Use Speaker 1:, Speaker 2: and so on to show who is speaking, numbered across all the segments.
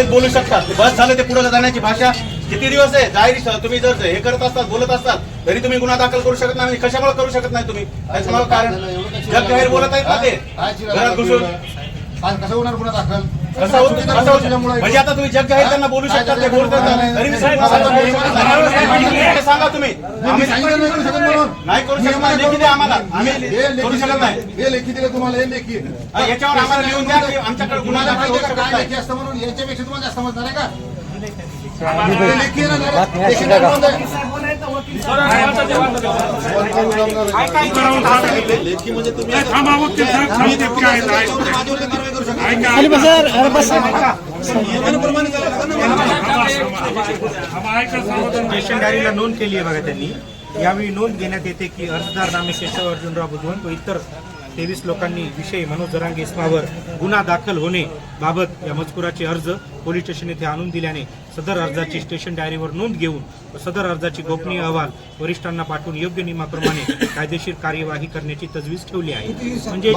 Speaker 1: सगळेच बोलू शकतात बस झालं ते पुढे जाण्याची भाषा किती दिवस आहे जाहीर तुम्ही जर हे करत असतात बोलत असतात तरी तुम्ही गुन्हा दाखल करू शकत नाही कशामुळे करू शकत नाही तुम्ही त्याच्यामुळे कारण जग जाहीर बोलत आहेत ना ते घरात घुसून
Speaker 2: आज कसं होणार गुन्हा दाखल
Speaker 1: म्हणजे आता तुम्ही जग जाहीर त्यांना बोलू शकता ते बोलतात. तरी मी सांगा तुम्ही.
Speaker 2: आम्ही नाही करू शकत
Speaker 1: लेखी द्या आम्हाला. आम्ही करू
Speaker 2: लेखी
Speaker 1: शकत नाही.
Speaker 2: हे लेखी दिलं तुम्हाला हे लेखी.
Speaker 1: याच्यावर आम्हाला लिहून द्या आमच्याकडे गुन्हा दाखल होऊ शकत नाही.
Speaker 2: याच्यापेक्षा तुम्हाला जास्त समजणार आहे का? हे नोंद म्हणजे तुम्ही
Speaker 3: डायरीला नोंद केली आहे बघा त्यांनी. यावेळी नोंद घेण्यात येते की अर्जदार नामे केशव अर्जुनराव बुधवंत व इतर तेवीस लोकांनी विषयी मनोज जरांगे इस्मावर गुन्हा दाखल होणे बाबत या मजकुराचे अर्ज पोलीस स्टेशन येथे आणून दिल्याने सदर अर्जाची स्टेशन डायरीवर नोंद घेऊन सदर अर्जाची गोपनीय अहवाल वरिष्ठांना पाठवून योग्य नियमाप्रमाणे कायदेशीर कार्यवाही करण्याची तजवीज ठेवली आहे म्हणजे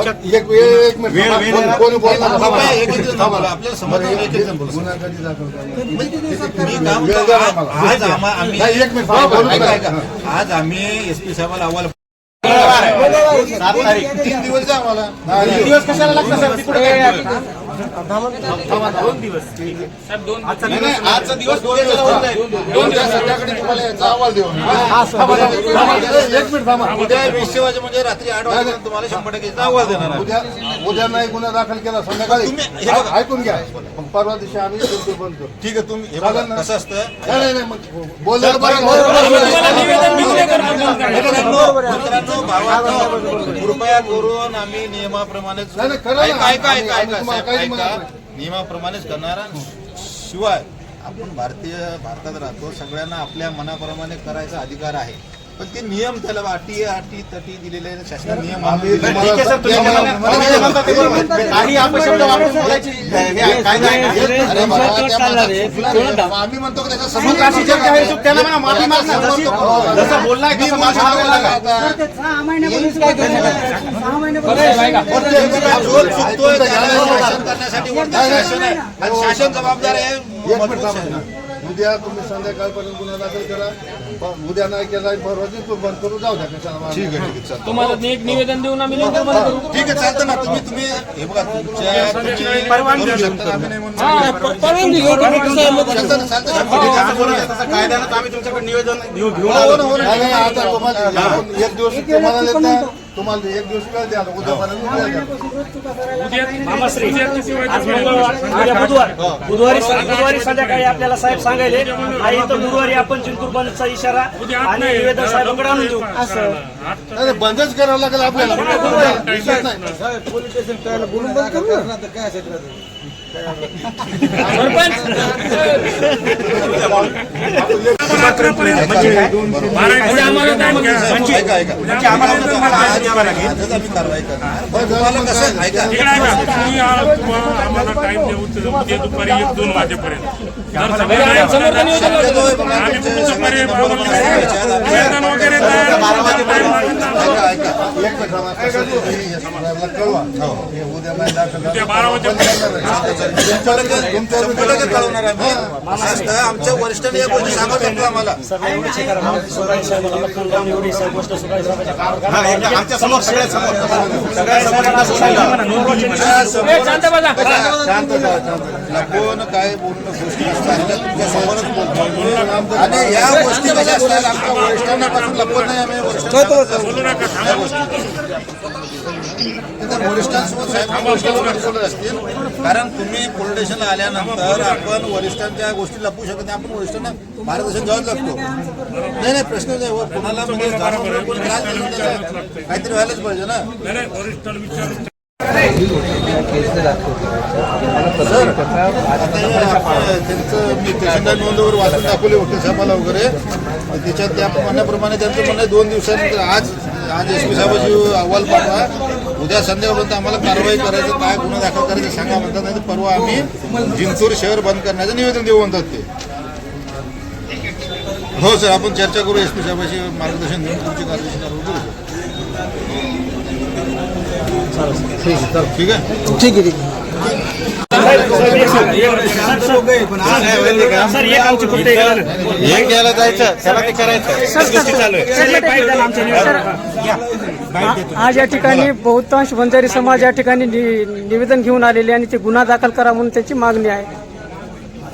Speaker 4: आज- आम्हा- एस पी साहेबाला अहवाल
Speaker 2: तीन दिवस
Speaker 1: किती दिवस कशाला लागतं सर? तिकडे?
Speaker 3: दोन दिवस. आजचा.
Speaker 2: उद्या संध्याकाळी तुम्हाला याचा अहवाल देऊ थांबा, थांबा. एक मिनिट थांबा.
Speaker 4: उद्या वीसशे वाजे म्हणजे रात्री आठ वाजेपर्यंत तुम्हाला शंभर टक्के अहवाल देणार.
Speaker 2: उद्या उद्या नाही गुन्हा दाखल केला संध्याकाळी. ऐकून घ्या. परवा दिवशी आम्ही बंद करू.
Speaker 4: ठीक आहे तुम्ही हे? कसं असतं? भावांनो कृपया करून आम्ही नियमाप्रमाणेच
Speaker 2: नाही, नाही, खरं ना. नाही.
Speaker 4: नियमाप्रमाणेच करणार शिवाय आपण भारतीय भारतात राहतो सगळ्यांना आपल्या मनाप्रमाणे करायचा अधिकार आहे. पण ते नियम त्याला अटी अटी तटी दिलेले आहेत, शासनाने नियम
Speaker 2: आम्ही
Speaker 1: म्हणता हे कायदा बोललाय
Speaker 4: करण्यासाठी वरती शासन आहे. आणि शासन जबाबदार आहे
Speaker 2: एक मिनिट
Speaker 4: मजबूत
Speaker 2: थांबा.
Speaker 4: शासन.
Speaker 2: उद्या तुम्ही संध्याकाळपर्यंत गुन्हा दाखल करा. प- उद्या नाही केला परवा दिवशी बंद करू जाऊ द्या कशाला
Speaker 4: ठीक आहे ठीक आहे. चालतं.
Speaker 5: तुम्हाला एक निवेदन देऊन आम्ही लवकर बंद करू?
Speaker 4: ठीक आहे चालतं ना. तुम्ही तुम्ही हे बघा तुमच्या करू शकता, आम्ही नाही म्हणून
Speaker 5: हा, प- परवानगी घेऊ का? कसं आहे मग?
Speaker 4: चालतं ना, चालतं. ना.
Speaker 1: ठीक आहे, असं बोलायचं तसं कायद्यानं आम्ही तुमच्याकडे निवेदन घेऊ. घेऊन
Speaker 4: हो,
Speaker 1: आलो.
Speaker 4: हो,
Speaker 2: नाही, नाही, आता तुम्हाला आपण एक दिवस तुम्हाला देता तुम्हाला एक दिवस वेळ द्या. उद्यापर्यंत वेळ द्या
Speaker 5: मामाश्री आज मंगळवार. उद्या बुधवार. बुधवारी बुधवारी संध्याकाळी आपल्याला साहेब सांगायले नाही तर गुरुवारी आपण जिंतूर बंदचा इशारा आणि निवेदन साहेबांकडे आणून देऊ. असं.
Speaker 2: बंदच करावं लागेल आपल्याला. नाही.
Speaker 6: एक आम्हाला टाइम घ्या
Speaker 4: ऐका, ऐका.
Speaker 3: म्हणजे आम्हाला
Speaker 6: टाइम ते उद्या दुपारी एक दोन वाजेपर्यंत. जर सगळे नाही असलं तर आम्ही पण दुपारी वेतन वगैरे तयार टाइम लागेल ना.
Speaker 4: ऐका ऐका.
Speaker 2: एक मिनिट थांबा. कसं ते हे उद्या
Speaker 6: बारा वाजेपर्यंत.
Speaker 4: आमच्या वरिष्ठांनी या गोष्टी सांगत होतो आम्हाला.
Speaker 1: हा, आमच्यासमोर सगळ्या समोर. सगळ्या समोर. असं सांगा.
Speaker 4: शांत शांत कोण काय बोलणं गोष्टी असतात त्या तुमच्या समोरच बोलतो. आणि या गोष्टी कशा असतात आमच्या वरिष्ठांना पासून लपवत नाही आम्ही वरिष्ठांना
Speaker 6: बोलू नका
Speaker 4: त्या गोष्टी. त्या वरिष्ठांसोबत साहेब वरिष्ठांसोबत बोलत असतील. कारण तुम्ही पोलीस स्टेशनला आल्यानंतर आपण वरिष्ठांच्या गोष्टी लपवू शकत नाही. आपण वरिष्ठांना मार्गदर्शन द्यावंच लागतो. नाही नाही प्रश्न नाही व कोणाला म्हणजे. काहीतरी व्हायलाच पाहिजे ना. त्यांचं मी नोंदवर वाचून दाखवले होते साहेबाला वगैरे. त्याच्यात त्या म्हणण्याप्रमाणे त्यांचं म्हणणं दोन दिवसानंतर आज आज एस पी साहेबाची अहवाल पाठवा. उद्या संध्याकाळपर्यंत आम्हाला कारवाई करायचं काय गुन्हा दाखल करायचं सांगा म्हणतात नाही तर परवा आम्ही जिंतूर शहर बंद करण्याचं निवेदन देऊ म्हणतात ते. हो सर आपण चर्चा करू एस पी साहेबाशी मार्गदर्शन देऊन तुमची कार्यदर्शन करू. ठीक आहे
Speaker 7: ठीक आहे ठीक आहे
Speaker 5: सर एक आमची फक्त एक
Speaker 1: हे घ्यायला जायचं त्याला ते करायचं
Speaker 7: आज या ठिकाणी बहुतांश बंजारी समाज या ठिकाणी निवेदन घेऊन आलेले आणि ते गुन्हा दाखल करा म्हणून त्याची मागणी आहे.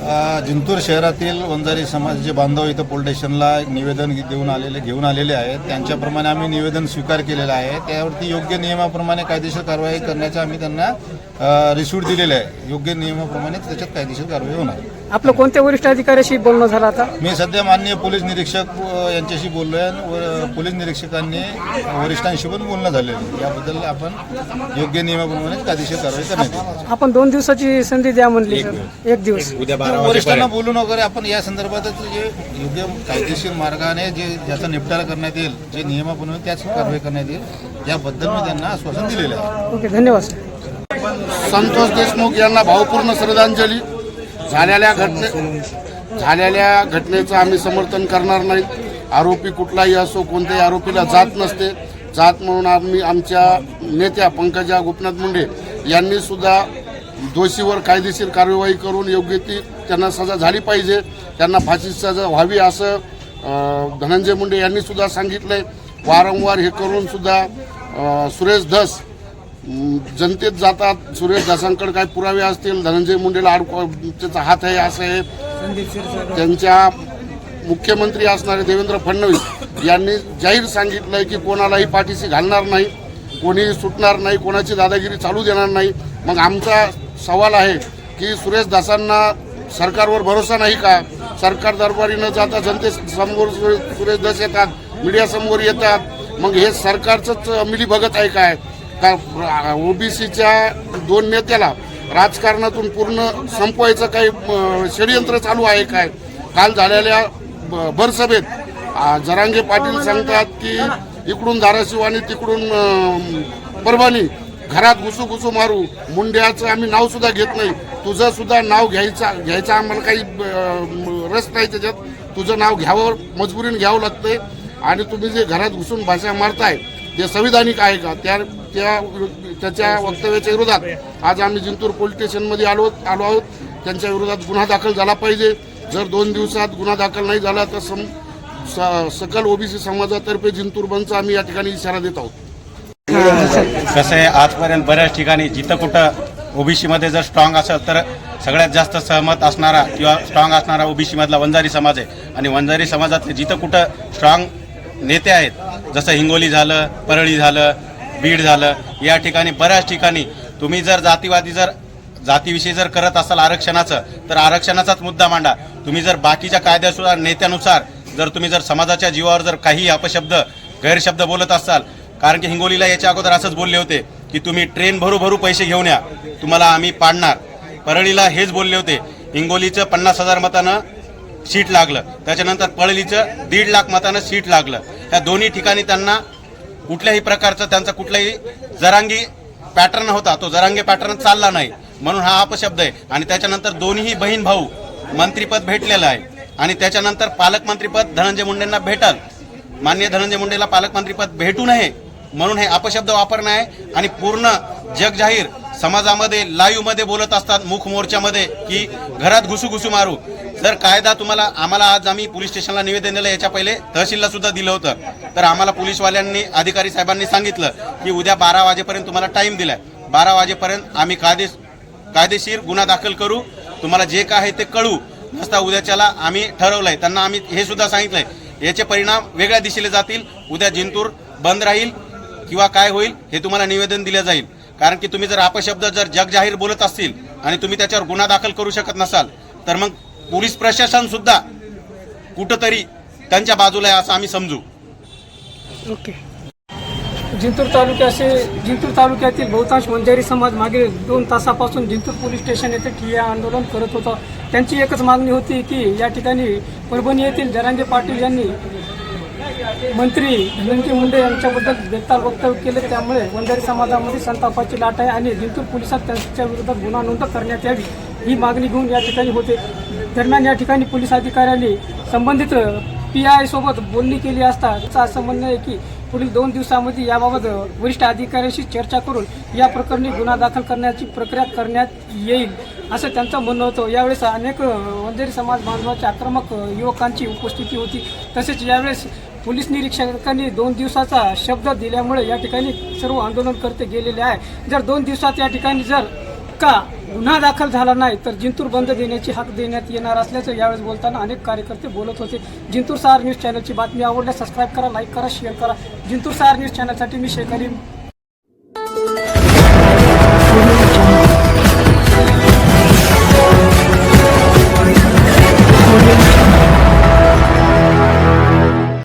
Speaker 4: जिंतूर शहरातील वंजारी समाजाचे बांधव इथं पोलीस स्टेशनला एक निवेदन देऊन आलेले घेऊन आलेले आहेत. त्यांच्याप्रमाणे आम्ही निवेदन स्वीकार केलेलं आहे. त्यावरती योग्य नियमाप्रमाणे कायदेशीर कारवाई करण्याचा आम्ही त्यांना रिसूट दिलेलं आहे. योग्य नियमाप्रमाणे त्याच्यात कायदेशीर कारवाई होणार.
Speaker 7: आपलं कोणत्या वरिष्ठ अधिकाऱ्याशी बोलणं झालं आता?
Speaker 4: मी सध्या माननीय पोलीस निरीक्षक यांच्याशी बोललोय आणि व- पोलीस निरीक्षकांनी वरिष्ठांशी पण बोलणं झालेलं याबद्दल आपण योग्य नियमाप्रमाणे कायदेशीर कारवाई करण्यात येईल.
Speaker 7: आपण दोन दिवसाची संधी द्या म्हणली. सर एक दिवस.
Speaker 1: उद्या बारा
Speaker 4: वरिष्ठांना बोलून वगैरे आपण या संदर्भातच जे योग्य कायदेशीर मार्गाने जे ज्याचा निपटारा करण्यात येईल जे नियमाप्रमाणे त्याच कारवाई करण्यात येईल याबद्दल मी त्यांना आश्वासन दिलेलं आहे.
Speaker 7: ओके धन्यवाद
Speaker 8: संतोष देशमुख यांना भावपूर्ण श्रद्धांजली. झालेल्या घटने झालेल्या घटनेचं आम्ही समर्थन करणार नाही. आरोपी कुठलाही असो कोणत्याही आरोपीला जात नसते. जात म्हणून आम्ही आमच्या नेत्या पंकजा गोपनाथ मुंडे यांनी सुद्धा दोषीवर कायदेशीर कार्यवाही करून योग्य ती त्यांना सजा झाली पाहिजे. त्यांना फाशी सजा व्हावी असं धनंजय मुंडे यांनी सुद्धा सांगितलंय. वारंवार हे करून सुद्धा सुरेश धस जनतेत जातात. सुरेश दासांकडे काय पुरावे असतील. धनंजय मुंडेला अडक त्याचा हात आहे असं आहे. त्यांच्या मुख्यमंत्री असणारे देवेंद्र फडणवीस यांनी जाहीर सांगितलंय की कोणालाही पाठीशी घालणार नाही कोणी सुटणार नाही कोणाची दादागिरी चालू देणार नाही. मग आमचा सवाल आहे की सुरेश दासांना सरकारवर भरोसा नाही का? सरकार दरबारी न जाता जनतेसमोर सुरे- सुरेश दास येतात मीडियासमोर येतात. मग हे सरकारचंच मिलीभगत आहे काय? का ओबीसीच्या दोन नेत्याला राजकारणातून पूर्ण संपवायचं काही षडयंत्र चालू आहे काय? काल झालेल्या ब- भरसभेत जरांगे पाटील सांगतात की इकडून धाराशिव आणि तिकडून परभणी घरात घुसू घुसू मारू मुंड्याचं आम्ही नाव सुद्धा घेत नाही. तुझं सुद्धा नाव घ्यायचा घ्यायचा आम्हाला काही रस नाही त्याच्यात. तुझं नाव घ्यावं मजबुरीने घ्यावं लागतंय. आणि तुम्ही जे घरात घुसून भाषा मारताय ते संविधानिक आहे का? त्या त्या त्याच्या वक्तव्याच्या विरोधात आज आम्ही जिंतूर पोलीस स्टेशनमध्ये आलो आलो आहोत. त्यांच्या विरोधात गुन्हा दाखल झाला पाहिजे. जर दोन दिवसात गुन्हा दाखल नाही झाला तर सम स- सकल ओबीसी समाजातर्फे जिंतूर बंदचा आम्ही या ठिकाणी इशारा देत आहोत.
Speaker 1: कसं आहे आजपर्यंत बऱ्याच ठिकाणी जिथं कुठं ओबीसीमध्ये जर स्ट्रॉंग असेल तर सगळ्यात जास्त सहमत असणारा किंवा स्ट्रॉंग असणारा ओबीसीमधला वंजारी समाज आहे. आणि वंजारी समाजातले जिथं कुठं स्ट्रॉंग नेते आहेत जसं हिंगोली झालं परळी झालं बीड झालं या ठिकाणी बऱ्याच ठिकाणी. तुम्ही जर जातीवादी जर जातीविषयी जर करत असाल आरक्षणाचं तर आरक्षणाचाच मुद्दा मांडा. तुम्ही जर बाकीच्या कायद्यानुसार नेत्यानुसार जर तुम्ही जर समाजाच्या जीवावर जर काही अपशब्द गैरशब्द बोलत असाल कारण की हिंगोलीला याच्या अगोदर असंच बोलले होते की तुम्ही ट्रेन भरू भरू पैसे घेऊन या तुम्हाला आम्ही पाडणार. परळीला हेच बोलले होते हिंगोलीचं पन्नास हजार मतानं सीट लागलं त्याच्यानंतर परळीचं दीड लाख मतानं सीट लागलं. या दोन्ही ठिकाणी त्यांना कुठल्याही प्रकारचा त्यांचा कुठलाही जरांगी पॅटर्न होता तो जरांगी पॅटर्न चालला नाही. म्हणून हा अपशब्द आहे. आणि त्याच्यानंतर दोन्ही बहीण भाऊ मंत्रीपद भेटलेलं आहे. आणि त्याच्यानंतर पालकमंत्रीपद धनंजय मुंडेंना भेटल. मान्य धनंजय मुंडेला पालकमंत्रीपद भेटू नये. म्हणून हे अपशब्द वापरणं आहे. आणि पूर्ण जगजाहीर समाजामध्ये लाईव्हमध्ये बोलत असतात मुख मोर्चामध्ये की घरात घुसू घुसू मारू. जर कायदा तुम्हाला आम्हाला आज आम्ही पोलीस स्टेशनला निवेदन दिलं याच्या पहिले तहसीलला सुद्धा दिलं होतं. तर आम्हाला पोलीसवाल्यांनी अधिकारी साहेबांनी सांगितलं की उद्या बारा वाजेपर्यंत तुम्हाला टाइम दिलाय. बारा वाजेपर्यंत आम्ही कायदे कायदेशीर गुन्हा दाखल करू. तुम्हाला जे काय आहे ते कळू. नसता उद्याच्याला आम्ही ठरवलंय. त्यांना आम्ही हे सुद्धा सांगितलंय. याचे परिणाम वेगळ्या दिशेने जातील. उद्या जिंतूर बंद राहील किंवा काय होईल हे तुम्हाला निवेदन दिलं जाईल. कारण की तुम्ही जर अपशब्द जर जगजाहीर बोलत असतील आणि तुम्ही त्याच्यावर गुन्हा दाखल करू शकत नसाल तर मग पोलीस प्रशासन सुद्धा कुठंतरी त्यांच्या बाजूला आहे असं आम्ही समजू.
Speaker 7: ओके. जिंतूर तालुक्याचे जिंतूर तालुक्यातील बहुतांश वंजारी समाज मागील दोन तासापासून जिंतूर पोलीस स्टेशन येथे ठिय्या आंदोलन करत होता. त्यांची एकच मागणी होती की या ठिकाणी परभणी येथील जरांगे पाटील यांनी मंत्री धनंजय मुंडे यांच्याबद्दल बेताल वक्तव्य केले. त्यामुळे वंजारी समाजामध्ये संतापाची लाट आहे आणि जिंतूर पोलिसात त्यांच्या विरोधात गुन्हा नोंद करण्यात यावी ही मागणी घेऊन या ठिकाणी होते. दरम्यान या ठिकाणी पोलीस अधिकाऱ्यांनी संबंधित पी आय सोबत बोलणी केली असता त्याचं असं म्हणणं आहे की पुढील दोन दिवसामध्ये याबाबत वरिष्ठ अधिकाऱ्यांशी चर्चा करून या प्रकरणी गुन्हा दाखल करण्याची प्रक्रिया करण्यात येईल असं त्यांचं म्हणणं होतं. यावेळेस अनेक अ, वंजारी समाज बांधवाच्या आक्रमक युवकांची उपस्थिती होती. तसेच यावेळेस पोलीस निरीक्षकांनी दोन दिवसाचा शब्द दिल्यामुळे या ठिकाणी सर्व आंदोलन करते गेलेले आहे जर दोन दिवसात या ठिकाणी जर का गुन्हा दाखल झाला नाही तर जिंतूर बंद देण्याची हक देण्यात येणार असल्याचं यावेळेस बोलताना अनेक कार्यकर्ते बोलत होते. जिंतूर सहार न्यूज चॅनलची बातमी आवडल्यास सबस्क्राईब करा लाईक करा शेअर करा. जिंतूर सहार न्यूज चॅनलसाठी मी शेख अली